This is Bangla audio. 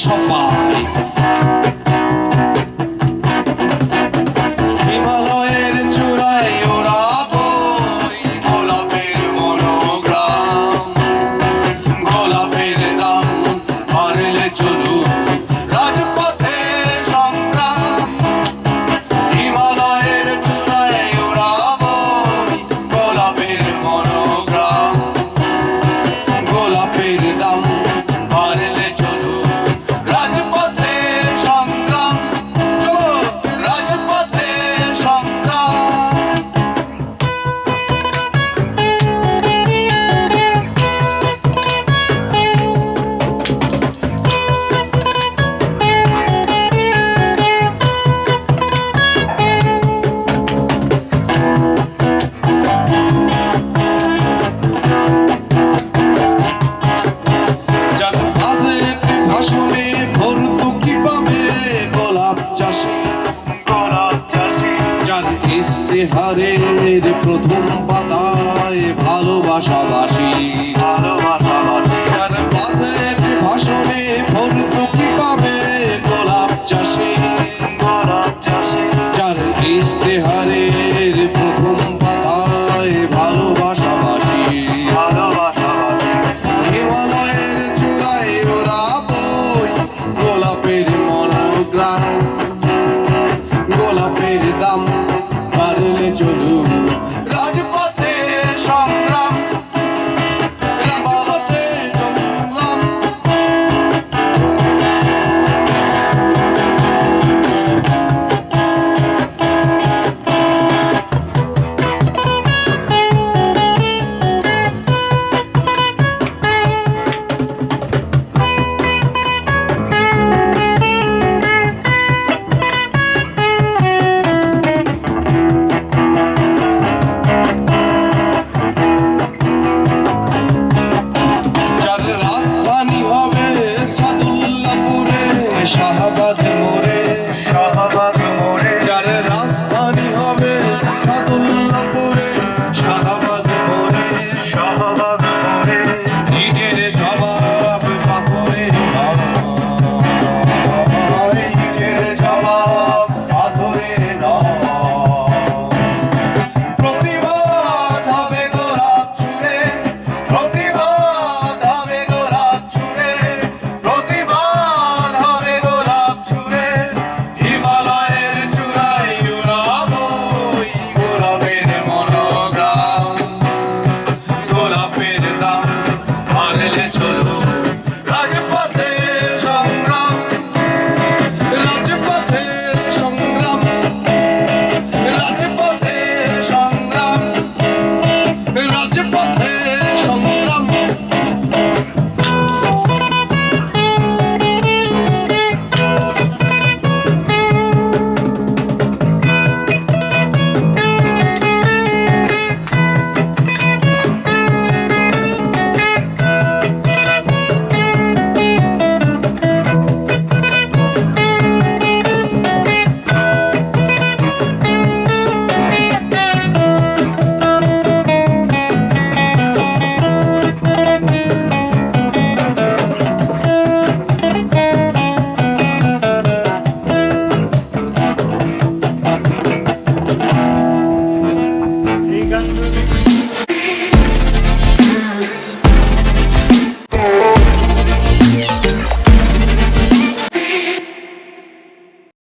সবাই। তার ইস্তেহারের প্রথম পাতায় ভালোবাসাবাসী। ভালোবাসাবাসী। তার বাজেট ভাষণে ball. মোরে